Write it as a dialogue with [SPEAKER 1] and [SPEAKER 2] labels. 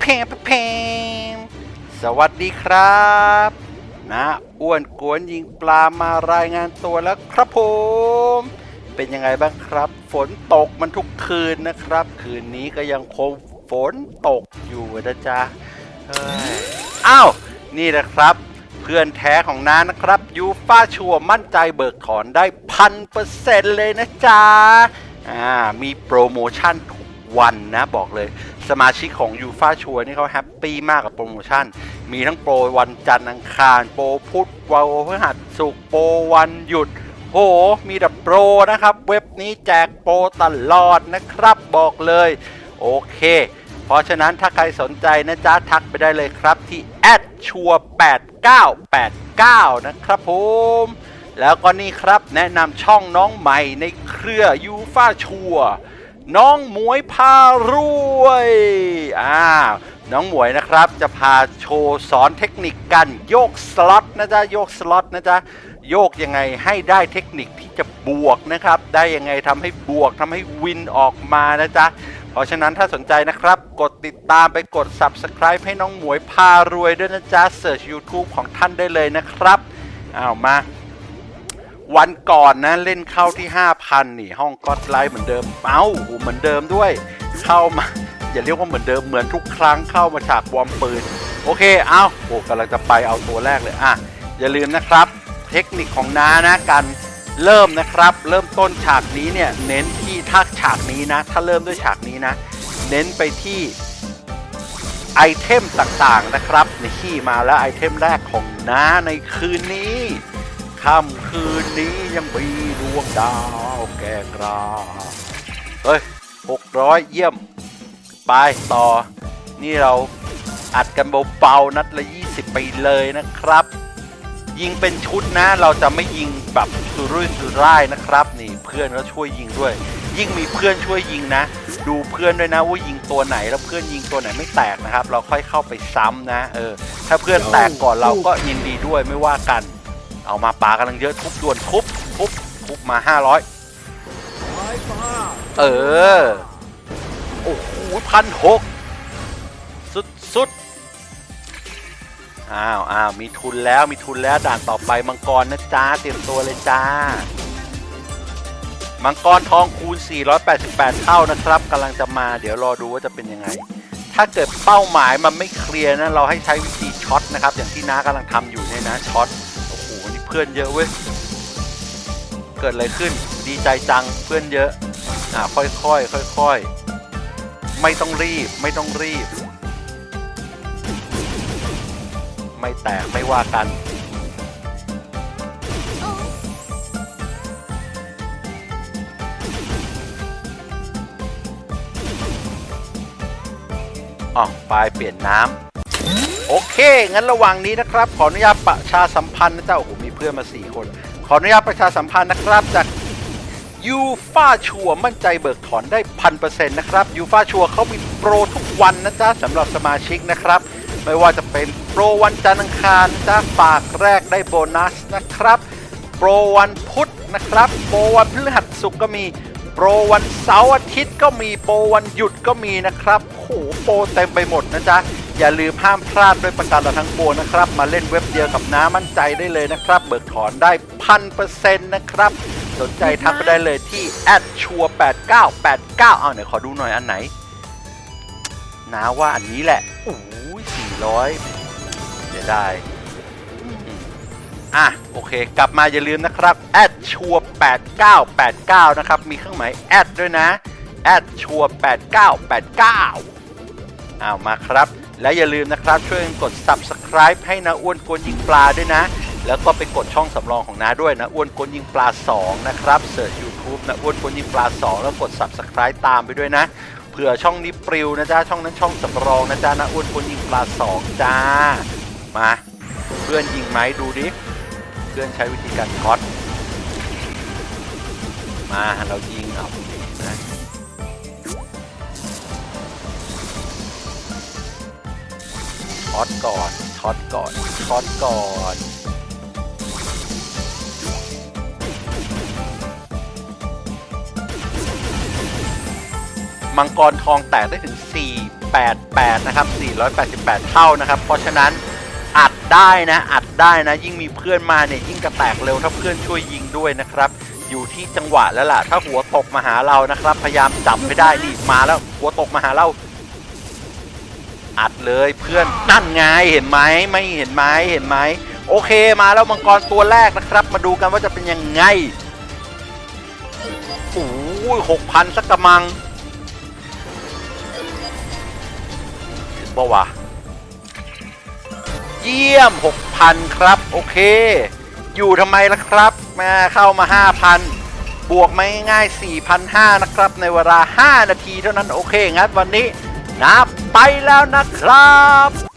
[SPEAKER 1] เพมเพมสวัสดีครับนะอ้วนกวนยิงปลามารายงานตัวแล้วครับผม เป็นยังไงบ้างครับ ฝนตกมันทุกคืนนะครับ คืนนี้ก็ยังคงฝนตกอยู่นะจ๊ะอ้าว นี่นะครับ เพื่อนแท้ของน้านะครับยูฟ่าชัวร์มั่นใจเบิกถอนได้พันเปอร์เซ็นต์เลยนะจ๊ะอ่ามีโปรโมชั่นทุ วันนะบอกเลย สมาชิกของยูฟาชัวร์นี่เขาแฮปปี้มากกับโปรโมชั่น มีทั้งโปรวันจันทร์อังคาร โปรพุธวันพฤหัสศุกร์โปรวันหยุดโห มีแต่โปรนะครับ เว็บนี้แจกโปรตลอดนะครับบอกเลย โอเค เพราะฉะนั้นถ้าใครสนใจนะจ๊ะ ทักไปได้เลยครับที่แอดชัว8989 นะครับผม แล้วก็นี่ครับแนะนำช่องน้องใหม่ในเครือยูฟาชัว น้องหมวยพารวยอ่าน้องหมวยนะครับจะพาโชว์สอนเทคนิคการโยกสล็อตนะจ๊ะโยกสล็อตนะจ๊ะโยกยังไงให้ได้เทคนิคที่จะบวกนะครับ ได้ยังไงทำให้บวกทำให้วินออกมานะจ๊ะเพราะฉะนั้นถ้าสนใจนะครับ กดติดตามไปกด Subscribe ให้น้องหมวยพารวยด้วยนะจ๊ะเสิร์ช YouTube ของท่านได้เลยนะครับอ้าวมา วันก่อนนะเล่นเข้าที่ 5,000 นี่ห้องก็ไลท์เหมือนเดิม เอ้าเหมือนเดิมด้วย เข้ามา อย่าเรียกว่าเหมือนเดิมเหมือนทุกครั้งเข้ามาฉากวอร์มปืน โอเค เอาโอ้กำลังจะไปเอาตัวแรกเลยอะอย่าลืมนะครับ เทคนิคของน้านะการเริ่มนะครับ เริ่มต้นฉากนี้เนี่ยเน้นที่ถ้าฉากนี้นะ ถ้าเริ่มด้วยฉากนี้นะ เน้นไปที่ไอเทมต่างๆนะครับ ในี่มาแล้วไอเทมแรกของน้าในคืนนี้ ค่ำคืนนี้ยังมีดวงดาวแก่กราเฮ้ยหกร้อยเยี่ยม ไปต่อ นี่เราอัดกันเบาๆนัดละ20ไปเลยนะครับ ยิงเป็นชุดนะ เราจะไม่ยิงแบบสุรุ่ยสุร่ายนะครับ นี่เพื่อนก็ช่วยยิงด้วย ยิ่งมีเพื่อนช่วยยิงนะ ดูเพื่อนด้วยนะว่ายิงตัวไหนแล้วเพื่อนยิงตัวไหนไม่แตกนะครับ เราค่อยเข้าไปซ้ำนะ เออ ถ้าเพื่อนแตกก่อนเราก็ยินดีด้วยไม่ว่ากัน เอามาปลากำลังเยอะทุบด่วนทุบทุบทุบมา 500 เออ โอ้โหพันหกสุดสุดอ้าวอ้าวมีทุนแล้วมีทุนแล้วด่านต่อไปมังกรนะจ้าเตรียมตัวเลยจ้า มังกรทองคูณ 488 เท่านะครับกำลังจะมาเดี๋ยวรอดูว่าจะเป็นยังไง ถ้าเกิดเป้าหมายมันไม่เคลียร์นะเราให้ใช้วิธีช็อตนะครับ อย่างที่น้ากำลังทำอยู่เนี่ยนะช็อตโอ้โหนี่ เพื่อนเยอะเว้ย เกิดอะไรขึ้น ดีใจจังเพื่อนเยอะ อ่าค่อยๆค่อยๆ ไม่ต้องรีบไม่ต้องรีบ ไม่แตกไม่ว่ากันอ๋อปลายเปลี่ยนน้ำโอเค งั้นระหว่างนี้นะครับ ขออนุญาตประชาสัมพันธ์นะเจ้าโอ้โห พื่อนมา 4 คน ขออนุญาตประชาสัมพันธ์นะครับจากยูฟาชัวมั่นใจเบิกถอนได้พันเปอร์เซ็นต์นะครับยูฟาชัวเขามีโปรทุกวันนะจ๊ะสำหรับสมาชิกนะครับ ไม่ว่าจะเป็นโปรวันจันทร์อังคารนะจ๊ะฝากแรกได้โบนัสนะครับ โปรวันพุธนะครับ โปรวันพฤหัสศุกร์ก็มีโปรวันเสาร์อาทิตย์ก็มีโปรวันหยุดก็มีนะครับโอ้โหโปรเต็มไปหมดนะจ๊ะ อย่าลืมห้ามพลาดด้วยประการทั้งปวงนะครับ มาเล่นเว็บเดียวกับน้ามั่นใจได้เลยนะครับ เบิกถอนได้พันเปอร์เซ็นต์นะครับ สนใจทักไปได้เลยที่แอดชัว8989เก้าเอาไหนขอดูหน่อยอันไหนน้าว่าอันนี้แหละโอ้ย400เดี๋ยวได้อะโอเค กลับมาอย่าลืมนะครับแอดชัว8989นะครับ มีเครื่องหมายแอดด้วยนะแอดชัว8989อ้าวมาครับ และอย่าลืมนะครับช่วยกด subscribe ให้นะอ้วนกวนยิงปลาด้วยนะ แล้วก็ไปกดช่องสำรองของน้าด้วยนะอ้วนกวนยิงปลา 2 นะครับเสิร์ช YouTube นะอ้วนกวนยิงปลา 2 แล้วกด subscribe ตามไปด้วยนะเผื่อช่องนี้ปลิวนะจ๊ะช่องนั้นช่องสำรองนะจ๊ะนะอ้วนกวนยิงปลา 2 จ้า มาเพื่อนยิงไหมดูดิเพื่อนใช้วิธีการช็อตมาเรายิงเอา ช็อตก่อนช็อตก่อนช็อตก่อนมังกรทองแตกได้ถึง 488 นะครับ 488 เท่านะครับ เพราะฉะนั้นอัดได้นะ อัดได้นะ ยิ่งมีเพื่อนมาเนี่ยยิ่งกระแตกเร็วถ้าเพื่อนช่วยยิงด้วยนะครับ อยู่ที่จังหวะแล้วล่ะ ถ้าหัวตกมาหาเรานะครับ พยายามจับให้ได้นี่มาแล้วหัวตกมาหาเรา อัดเลยเพื่อนนั่นไงเห็นไหมไม่เห็นไหมเห็นไหมโอเคมาแล้วมังกรตัวแรกนะครับ มาดูกันว่าจะเป็นยังไงโอ้ยหกพันสักกระมังถึงปะวะเยี่ยม6,000ครับ โอเค อยู่ทำไมล่ะครับมาเข้ามา5,000บวกมาง่ายๆ4,500 นะครับ ในเวลา 5 นาทีเท่านั้น โอเค งั้นวันนี้ นะไปแล้วนะครับ